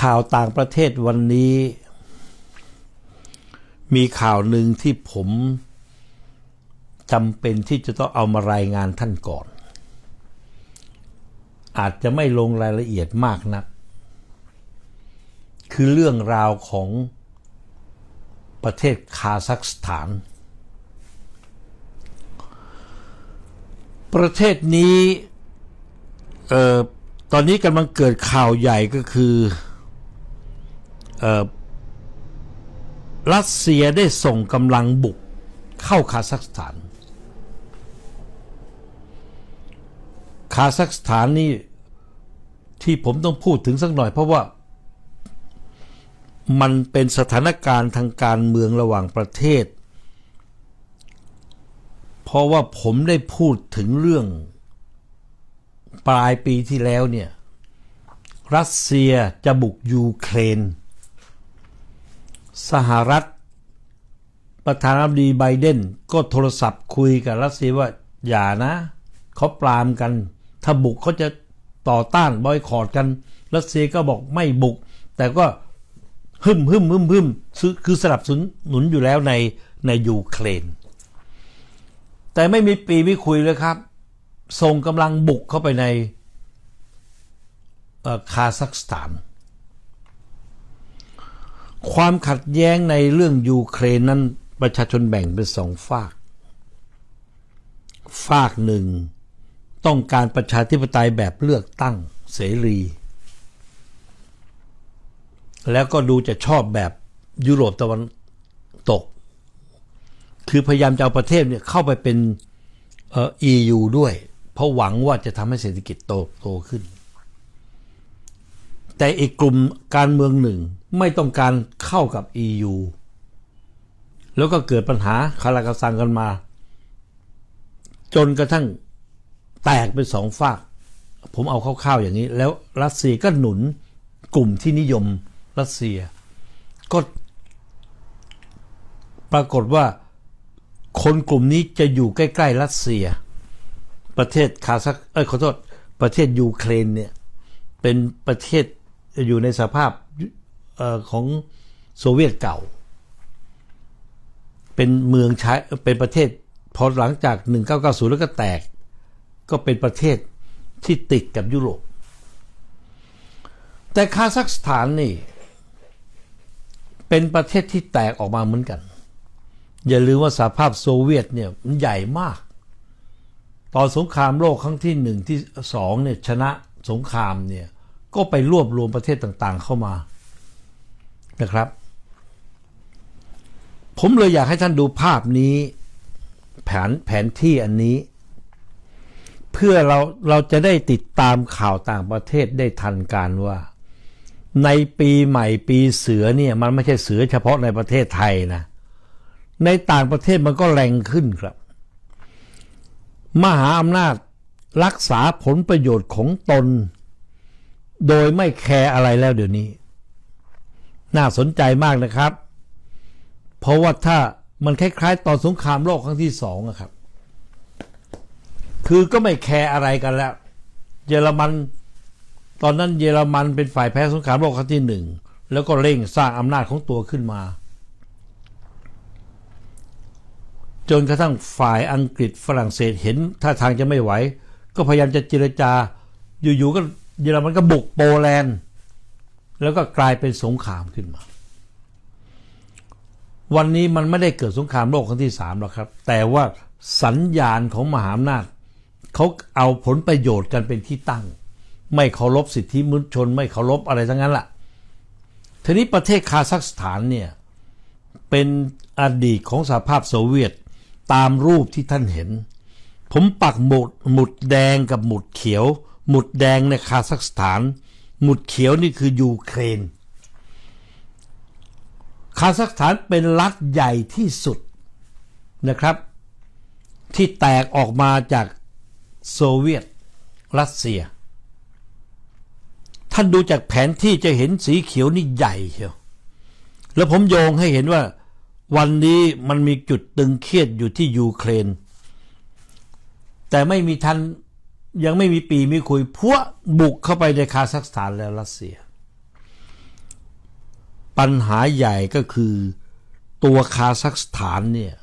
ข่าวต่างประเทศวันนี้ มีข่าวหนึ่งที่ผมจำเป็นที่จะต้องเอามารายงานท่านก่อน อาจจะไม่ลงรายละเอียดมากนัก คือเรื่องราวของประเทศคาซัคสถาน ประเทศนี้ เอ่อ ตอนนี้กำลังเกิดข่าวใหญ่ก็คือ รัสเซียได้ส่งกำลังบุกเข้าคาซัคสถาน คาซัคสถานนี่ที่ผมต้องพูดถึงสักหน่อยเพราะว่ามันเป็นสถานการณ์ทางการเมืองระหว่างประเทศ เพราะว่าผมได้พูดถึงเรื่องปลายปีที่แล้วเนี่ย รัสเซียจะบุกยูเครน สหรัฐ ประธานาธิบดีไบเดนก็โทรศัพท์คุยกับรัสเซียว่า อย่านะเขาปรามกัน ถ้าบุกเขาจะต่อต้านบอยคอรดกัน รัสเซียก็บอกไม่บุก แต่ก็ฮึมฮึมฮึมฮึมคือสนับสนุนอยู่แล้วในในยูเครน แต่ไม่มีปีไม่คุยเลยครับ ส่งกำลังบุกเข้าไปในคาซัคสถาน ความขัดแย้งในเรื่องยูเครนนั้นประชาชนแบ่งเป็นสองฝาก ฝากหนึ่ง ต้องการประชาธิปไตยแบบเลือกตั้งเสรี แล้วก็ดูจะชอบแบบยุโรปตะวันตก คือพยายามจะเอาประเทศเนี่ยเข้าไปเป็นเอ่อ EU ด้วย เพราะหวังว่าจะทำให้เศรษฐกิจโตโตขึ้น แต่อีกกลุ่มการเมืองหนึ่งไม่ต้องการเข้ากับ EU แล้วก็เกิดปัญหาคาราคาซังกันมา จนกระทั่งแตกเป็นสองฝาก ผมเอาคร่าวๆอย่างนี้ แล้วรัสเซียก็หนุนกลุ่มที่นิยมรัสเซีย ก็ปรากฏว่าคนกลุ่มนี้จะอยู่ใกล้ๆรัสเซีย ประเทศคาซัคเอ้ยขอโทษประเทศยูเครนเนี่ยเป็นประเทศ อยู่ในสภาพออของโซเวียตเก่า เป็นเมืองใช้เป็นประเทศพอหลังจาก 1990 แล้วก็แตก ก็เป็นประเทศที่ติดกับยุโรป แต่คาซัคสถานนี่ เป็นประเทศที่แตกออกมาเหมือนกัน อย่าลืมว่าสหภาพโซเวียตเนี่ยมันใหญ่มาก ตอนสงครามโลกครั้งที่หนึ่งที่สองเนี่ยชนะสงครามเนี่ย ก็ไปรวบรวมประเทศต่างๆเข้ามานะครับ ผมเลยอยากให้ท่านดูภาพนี้ แผนแผนที่อันนี้ เพื่อเราเราจะได้ติดตามข่าวต่างประเทศได้ทันการว่า ในปีใหม่ปีเสือเนี่ยมันไม่ใช่เสือเฉพาะในประเทศไทยนะ ในต่างประเทศมันก็แรงขึ้นครับ มหาอำนาจรักษาผลประโยชน์ของตน โดยไม่แคร์อะไรแล้วเดี๋ยวนี้ น่าสนใจมากนะครับ เพราะว่าถ้ามันคล้ายๆ ตอนสงครามโลกครั้งที่สองอะครับ คือก็ไม่แคร์อะไรกันแล้ว เยอรมัน ตอนนั้นเยอรมันเป็นฝ่ายแพ้สงครามโลกครั้งที่หนึ่งแล้วก็เร่งสร้างอำนาจของตัวขึ้นมา จนกระทั่งฝ่ายอังกฤษฝรั่งเศสเห็นท่าทางจะไม่ไหว ก็พยายามจะเจรจาอยู่ๆก็ เยอรมันก็บุกโปแลนด์ แล้วก็กลายเป็นสงครามขึ้นมา วันนี้มันไม่ได้เกิดสงครามโลกครั้งที่สามหรอกครับ แต่ว่าสัญญาณของมหาอำนาจเขาเอาผลประโยชน์กันเป็นที่ตั้ง ไม่เคารพสิทธิมนุษยชน ไม่เคารพอะไรทั้งนั้นละ่ะทีนี้ประเทศคาซัคสถานเนี่ยเป็นอดีตของสหภาพโซเวียตตามรูปที่ท่านเห็น ผมปักหมุดหมุดแดงกับหมุดเขียว หมุดแดงในคาซัคสถาน หมุดเขียวนี่คือยูเครน คาซัคสถานเป็นรัฐใหญ่ที่สุดนะครับ ที่แตกออกมาจากโซเวียตรัสเซีย ท่านดูจากแผนที่จะเห็นสีเขียวนี่ใหญ่เชียวแล้วผมโยงให้เห็นว่าวันนี้มันมีจุดตึงเครียดอยู่ที่ยูเครน แต่ไม่มีทัน ยังไม่มีปีมีคุยพวกบุกเข้าไปในคาซัคสถานและรัสเซีย ปัญหาใหญ่ก็คือตัวคาซัคสถานเนี่ย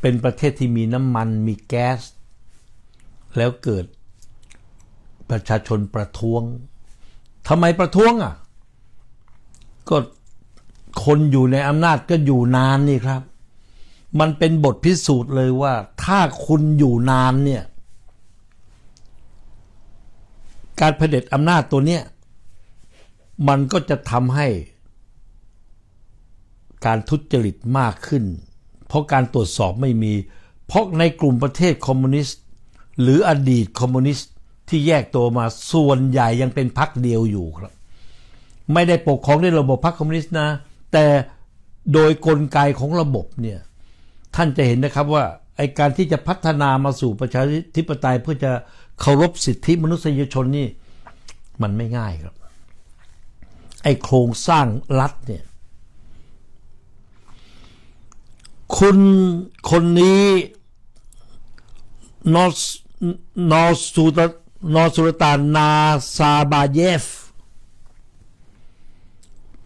เป็นประเทศที่มีน้ำมันมีแก๊ส แล้วเกิดประชาชนประท้วงทำไมประท้วงอะ ก็คนอยู่ในอำนาจก็อยู่นานนี่ครับ มันเป็นบทพิสูจน์เลยว่า ถ้าคุณอยู่นานเนี่ย การเผด็จอำนาจตัวเนี้ยมันก็จะทำให้การทุจริตมากขึ้น เพราะการตรวจสอบไม่มี เพราะในกลุ่มประเทศคอมมิวนิสต์ หรืออดีตคอมมิวนิสต์ที่แยกตัวมาส่วนใหญ่ยังเป็นพรรคเดียวอยู่ครับ ไม่ได้ปกครองด้วยระบบพรรคคอมมิวนิสต์นะ แต่โดยกลไกของระบบเนี่ยท่านจะเห็นนะครับว่าไอการที่จะพัฒนามาสู่ประชาธิปไตยเพื่อจะ เคารพสิทธิมนุษยชนนี่มันไม่ง่ายครับ ไอ้โครงสร้างรัฐเนี่ยคุณคนนี้นอสนอสูตนอสุลตานนาซาบาเยฟ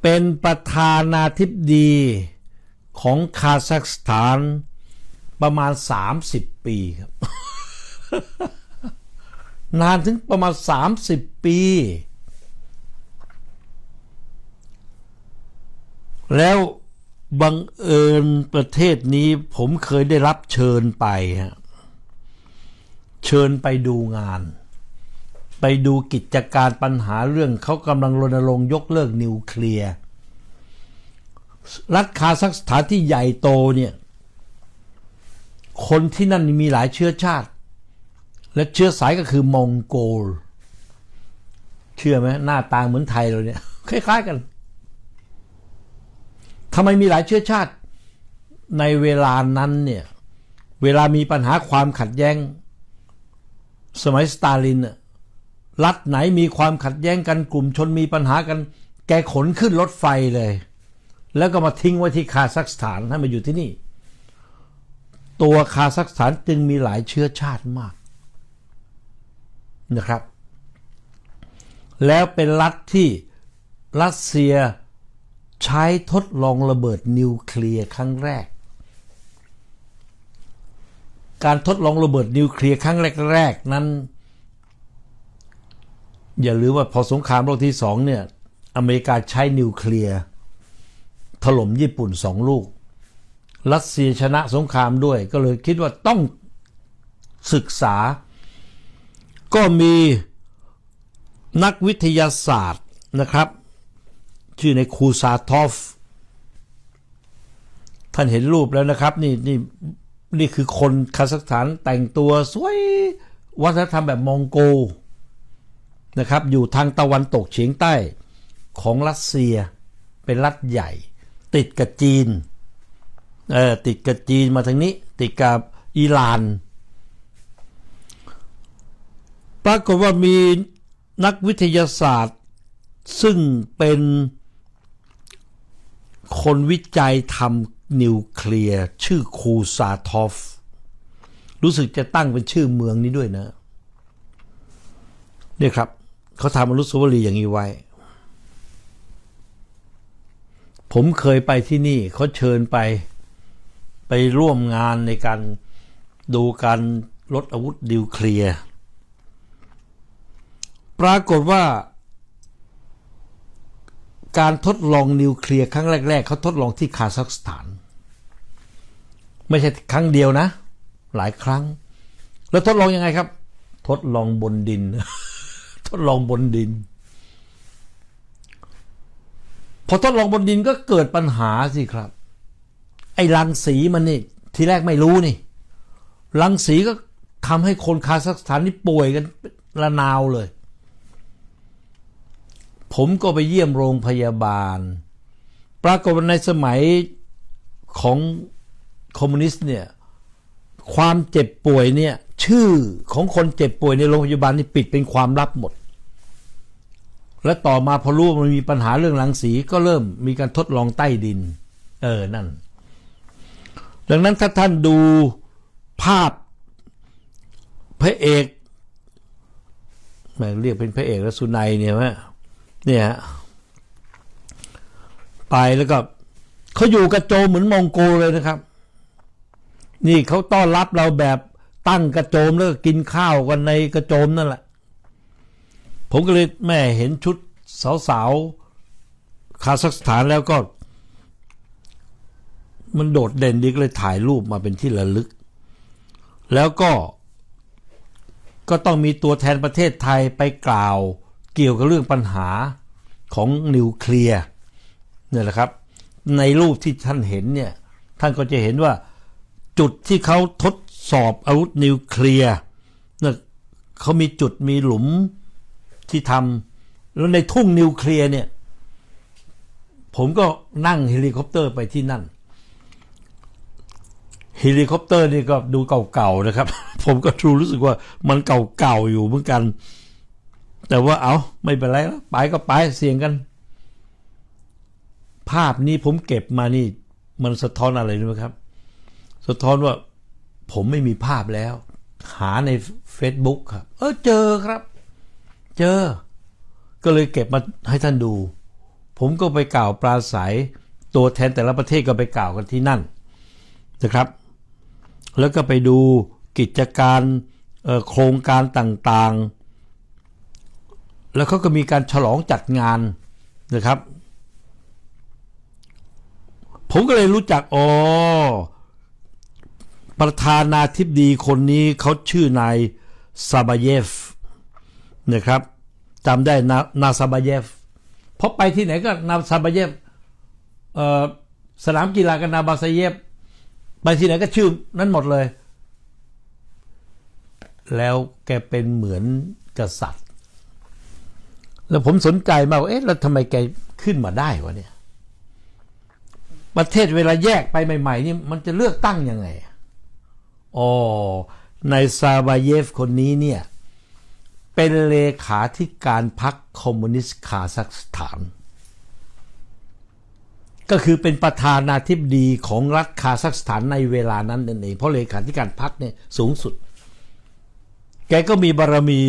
เป็นประธานาธิบดีของคาซัคสถานประมาณ 30 ปีครับ นานถึงประมาณ 30 ปี แล้วบังเอิญประเทศนี้ผมเคยได้รับเชิญไปฮะเชิญไปดูงาน ไปดูกิจการปัญหาเรื่องเขากำลังรณรงค์ยกเลิกนิวเคลียร์รัฐคาซัคสถานที่ใหญ่โตเนี่ย คนที่นั่นมีหลายเชื้อชาติ และเชื้อสายก็คือมองโกล เชื่อไหมหน้าตาเหมือนไทยเราเนี่ย คล้าย ๆกันทำไมมีหลายเชื้อชาติ ในเวลานั้นเนี่ย เวลามีปัญหาความขัดแย้ง สมัยสตาลินรัฐไหนมีความขัดแย้งกันกลุ่มชนมีปัญหากัน แกขนขึ้นรถไฟเลย แล้วก็มาทิ้งไว้ที่คาซัคสถานให้มาอยู่ที่นี่ ตัวคาซัคสถานจึงมีหลายเชื้อชาติมาก นะครับ แล้วเป็นรัฐที่รัสเซียใช้ทดลองระเบิดนิวเคลียร์ครั้งแรก การทดลองระเบิดนิวเคลียร์ครั้งแรกๆนั้น อย่าลืมว่าพอสงครามโลกที่สองเนี่ยอเมริกาใช้นิวเคลียร์ถล่มญี่ปุ่นสองลูก รัสเซียชนะสงครามด้วยก็เลยคิดว่าต้องศึกษา ก็มีนักวิทยาศาสตร์นะครับ ชื่อในคูซาทอฟ ท่านเห็นรูปแล้วนะครับ นี่นี่นี่คือคนคาซัคสถานแต่งตัวสวยวัฒนธรรมแบบมองโกนะครับ อยู่ทางตะวันตกเฉียงใต้ของรัสเซียเป็นรัฐใหญ่ ติดกับจีนเออติดกับจีนมาทางนี้ ติดกับอิหร่าน ปรากฏว่ามีนักวิทยาศาสตร์ ซึ่งเป็นคนวิจัยทำนิวเคลียร์ ชื่อคูซาทอฟ รู้สึกจะตั้งเป็นชื่อเมืองนี้ด้วยนะ เนี่ยครับ เขาทำอนุสาวรีย์อย่างนี้ไว้ ผมเคยไปที่นี่เขาเชิญไป ไปร่วมงานในการดูการลดอาวุธนิวเคลียร์ ปรากฏว่า การทดลองนิวเคลียร์ครั้งแรก ๆ เขาทดลองที่คาซัคสถาน ไม่ใช่ครั้งเดียวนะ หลายครั้ง แล้วทดลองยังไงครับ ทดลองบนดิน ทดลองบนดิน พอทดลองบนดินก็เกิดปัญหาสิครับ ไอ้รังสีมันนี่ทีแรกไม่รู้นี่รังสีก็ทำให้คนคาซัคสถานนี่ป่วยกันระนาวเลย ผมก็ไปเยี่ยมโรงพยาบาล ปรากฏว่าในสมัยของคอมมิวนิสต์เนี่ยความเจ็บป่วยเนี่ยชื่อของคนเจ็บป่วยในโรงพยาบาลนี่ปิดเป็นความลับหมด และต่อมาพอรู้ว่ามันมีปัญหาเรื่องรังสีก็เริ่มมีการทดลองใต้ดิน เออนั่น ดังนั้นถ้าท่านดูภาพพระเอกแม่เรียกเป็นพระเอกแล้วสุนัยเนี่ยว่า เนี่ยฮะไปแล้วก็เขาอยู่กระโจมเหมือนมองโกเลยนะครับ นี่เขาต้อนรับเราแบบตั้งกระโจมแล้วก็กินข้าวกันในกระโจมนั่นแหละ ผมก็เลยแม่เห็นชุดสาวๆคาซัคสถานแล้วก็ มันโดดเด่นดีก็เลยถ่ายรูปมาเป็นที่ระลึก แล้วก็ ก็ต้องมีตัวแทนประเทศไทยไปกล่าว เกี่ยวกับเรื่องปัญหาของนิวเคลียร์เนี่ยแหละครับ ในรูปที่ท่านเห็นเนี่ยท่านก็จะเห็นว่าจุดที่เขาทดสอบอาวุธนิวเคลียร์เนี่ยเขามีจุดมีหลุมที่ทำแล้วในทุ่งนิวเคลียร์เนี่ยผมก็นั่งเฮลิคอปเตอร์ไปที่นั่นเฮลิคอปเตอร์นี่ก็ดูเก่าๆนะครับ ผมก็รู้รู้สึกว่ามันเก่าๆอยู่เหมือนกัน แต่ว่าเอาไม่เป็นไรแล้วไปก็ไปเสี่ยงกัน ภาพนี้ผมเก็บมานี่มันสะท้อนอะไรรู้ไหมครับ สะท้อนว่าผมไม่มีภาพแล้ว หาใน Facebook ครับ เออเจอครับ เจอ ก็เลยเก็บมาให้ท่านดู ผมก็ไปกล่าวปราศัยตัวแทนแต่ละประเทศก็ไปกล่าวกันที่นั่นนะครับ แล้วก็ไปดูกิจการโครงการต่างๆ แล้วเขาก็มีการฉลองจัดงานนะครับ ผมก็เลยรู้จักอ๋อประธานาธิบดีคนนี้เขาชื่อนายซาบาเยฟนะครับจำได้นานาซาบาเยฟเพราะไปที่ไหนก็นาซาบาเยฟสนามกีฬากันนาบาซาเยฟไปที่ไหนก็ชื่อนั้นหมดเลย แล้วแกเป็นเหมือนกษัตริย์ แล้วผมสนใจมากว่าเอ๊ะแล้วทำไมแกขึ้นมาได้วะเนี่ย ประเทศเวลาแยกไปใหม่ ๆ นี่มันจะเลือกตั้งยังไงอ๋อในซาบาเยฟคนนี้เนี่ย เป็นเลขาธิการพรรคคอมมิวนิสต์คาซัคสถาน ก็คือเป็นประธานาธิบดีของรัฐคาซัคสถานในเวลานั้นนั่นเองเพราะเลขาธิการพรรคเนี่ยสูงสุด แกก็มีบารมี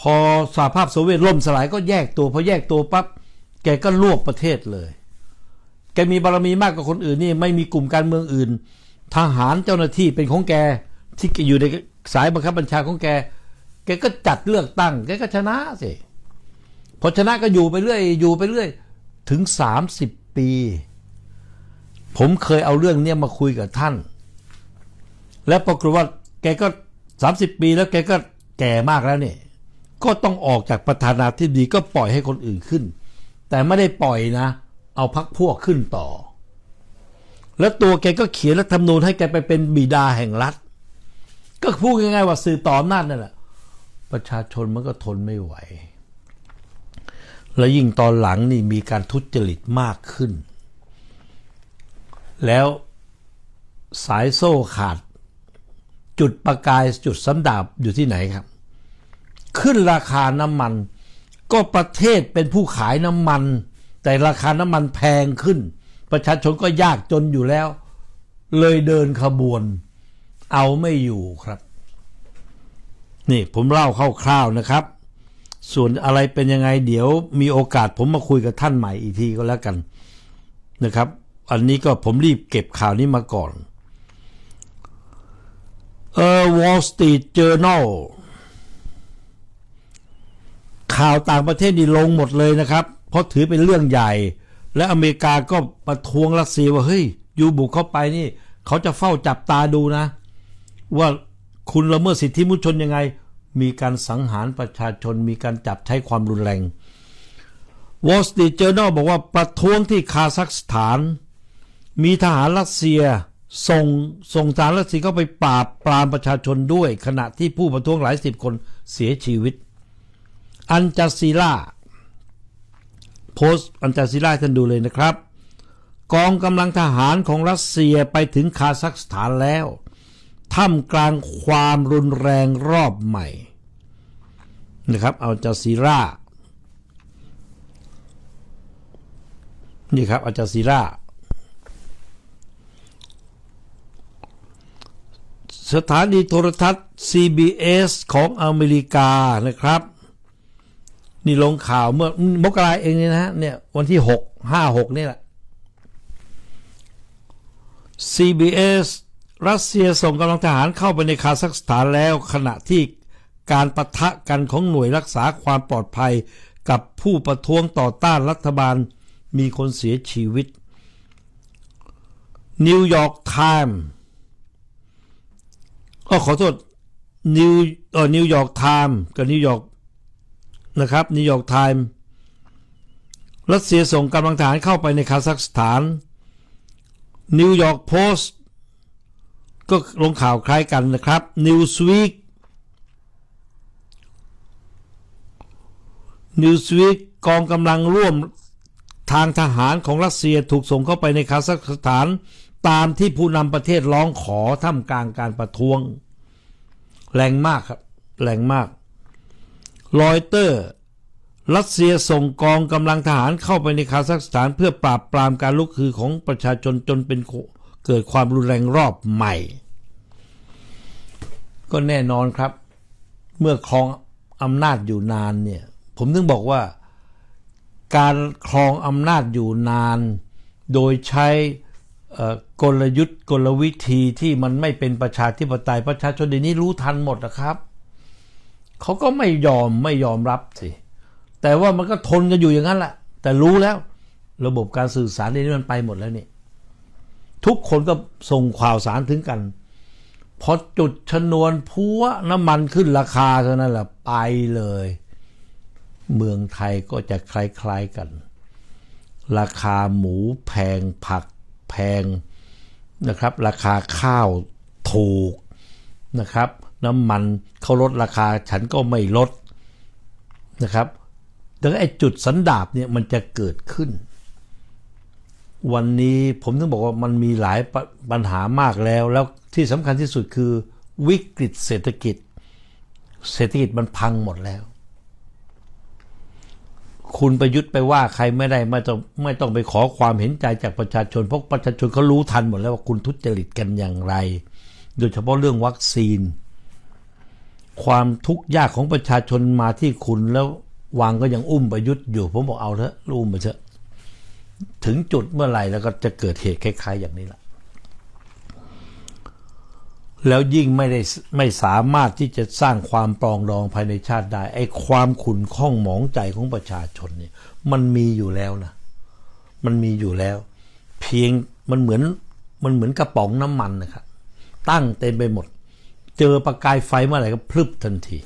พอสหภาพโซเวียตล่มสลายก็แยกตัวพอแยกตัวปั๊บแกก็รวบประเทศเลย แกมีบารมีมากกว่าคนอื่นนี่ไม่มีกลุ่มการเมืองอื่น ทหารเจ้าหน้าที่เป็นของแกที่อยู่ในสายบังคับบัญชาของแก แกก็จัดเลือกตั้ง แกก็ชนะสิ พอชนะก็อยู่ไปเรื่อย อยู่ไปเรื่อย ถึง 30 ปี ผมเคยเอาเรื่องเนี้ยมาคุยกับท่าน แล้วปรากฏว่าแกก็ 30 ปีแล้วแกก็แก่มากแล้วเนี่ย ก็ต้องออกจากประธานาธิบดีก็ปล่อยให้คนอื่นขึ้น แต่ไม่ได้ปล่อยนะ เอาพักพวกขึ้นต่อ แล้วตัวแกก็เขียนรัฐธรรมนูญให้แกไปเป็นบิดาแห่งรัฐ ก็พูดง่ายๆว่าสื่อต่ออำนาจนั่นแหละประชาชนมันก็ทนไม่ไหว แล้วยิ่งตอนหลังนี่มีการทุจริตมากขึ้น แล้วสายโซ่ขาด จุดประกายจุดสำดาบอยู่ที่ไหนครับ ขึ้นราคาน้ำมัน ก็ประเทศเป็นผู้ขายน้ำมัน แต่ราคาน้ำมันแพงขึ้น ประชาชนก็ยากจนอยู่แล้ว เลยเดินขบวน เอาไม่อยู่ครับ นี่ผมเล่าคร่าวๆนะครับ ส่วนอะไรเป็นยังไงเดี๋ยวมีโอกาสผมมาคุยกับท่านใหม่อีกทีก็แล้วกันนะครับ อันนี้ก็ผมรีบเก็บข่าวนี้มาก่อนเออ Wall Street Journal ข่าวต่างประเทศนี่ลงหมดเลยนะครับ เพราะถือเป็นเรื่องใหญ่ และอเมริกาก็ประท้วงรัสเซียว่าเฮ้ยยูบุกเข้าไปนี่ เขาจะเฝ้าจับตาดูนะ ว่าคุณละเมิดสิทธิมนุษยชนยังไง มีการสังหารประชาชนมีการจับใช้ความรุนแรง Wall Street Journal บอกว่าประท้วงที่คาซัคสถาน มีทหารรัสเซียส่งส่งทหารรัสเซียเข้าไปปราบปรามประชาชนด้วย ขณะที่ผู้ประท้วงหลายสิบคนเสียชีวิต อันจาซีล่าโพสต์อันจาซีล่าท่านดูเลยนะครับ กองกำลังทหารของรัสเซียไปถึงคาซัคสถานแล้วท่ามกลางความรุนแรงรอบใหม่นะครับอัลจาซีรานี่ครับอัลจาซีราสถานีโทรทัศน์ CBS ของอเมริกานะครับ นี่ลงข่าวเมื่อมกราเองเนี่ยนะเนี่ย วันที่หกห้าหกนี่แหละ CBS รัสเซียส่งกำลังทหารเข้าไปในคาซัคสถานแล้วขณะที่การประทะกันของหน่วยรักษาความปลอดภัยกับผู้ประท้วงต่อต้านรัฐบาลมีคนเสียชีวิต นิวยอร์กไทม์ก็ขอโทษนิวเออนิวยอร์กไทม์กับนิวยอร์ก นะครับนิวยอร์กไทม์รัสเซียส่งกำลังทหารเข้าไปในคาซัคสถาน นิวยอร์กโพสต์ก็ลงข่าวคล้ายกันนะครับ Newsweek Newsweek กองกำลังร่วมทางทหารของรัสเซียถูกส่งเข้าไปในคาซัคสถานตามที่ผู้นำประเทศร้องขอท่ามกลางการประท้วง แรงมากครับ แรงมาก รอยเตอร์ รัสเซียส่งกองกำลังทหารเข้าไปในคาซัคสถานเพื่อปราบปรามการลุกคือของประชาชนจนเป็นเกิดความรุนแรงรอบใหม่ ก็แน่นอนครับ เมื่อครองอำนาจอยู่นานเนี่ย ผมถึงบอกว่า การครองอำนาจอยู่นาน โดยใช้กลยุทธ์กลวิธีที่มันไม่เป็นประชาธิปไตยประชาชนเดี๋ยวนี้รู้ทันหมดนะครับ เขาก็ไม่ยอมไม่ยอมรับสิแต่ว่ามันก็ทนกันอยู่อย่างนั้นแหละแต่รู้แล้ว ระบบการสื่อสารเดี๋ยวนี้มันไปหมดแล้วนี่ทุกคนก็ส่งข่าวสารถึงกันพอจุดชนวนพัวน้ำมันขึ้นราคาเท่านั้นแหละไปเลย เมืองไทยก็จะคล้ายๆกัน ราคาหมูแพงผักแพงนะครับ ราคาข้าวถูกนะครับ น้ำมันเขาลดราคาฉันก็ไม่ลดนะครับดังนั้นไอ้จุดสันดาบเนี่ยมันจะเกิดขึ้น วันนี้ผมต้องบอกว่ามันมีหลายปปัญหามากแล้ว แล้วที่สำคัญที่สุดคือวิกฤตเศรษฐกิจ เศรษฐกิจมันพังหมดแล้ว คุณประยุทธ์ไปว่าใครไม่ได้ไม่ต้องไม่ต้องไปขอความเห็นใจจากประชาชน เพราะประชาชนเขารู้ทันหมดแล้วว่าคุณทุจริตกันอย่างไร โดยเฉพาะเรื่องวัคซีน ความทุกข์ยากของประชาชนมาที่คุณแล้ววางก็ยังอุ้มประยุทธ์อยู่ ผมบอกเอาเถอะอุ้มไปเถอะ ถึงจุดเมื่อไหร่แล้วก็จะเกิดเหตุคล้าย ๆ อย่างนี้ละแล้วยิ่งไม่ได้ไม่สามารถที่จะสร้างความปรองดองภายในชาติได้ ไอ้ความขุ่นข้องหมองใจของประชาชนเนี่ยมันมีอยู่แล้วนะ มันมีอยู่แล้ว เพียงมันเหมือนมันเหมือนกระป๋องน้ำมันนะครับตั้งเต็มไปหมด เจอประกายไฟเมื่อไหร่ก็พลึบทันที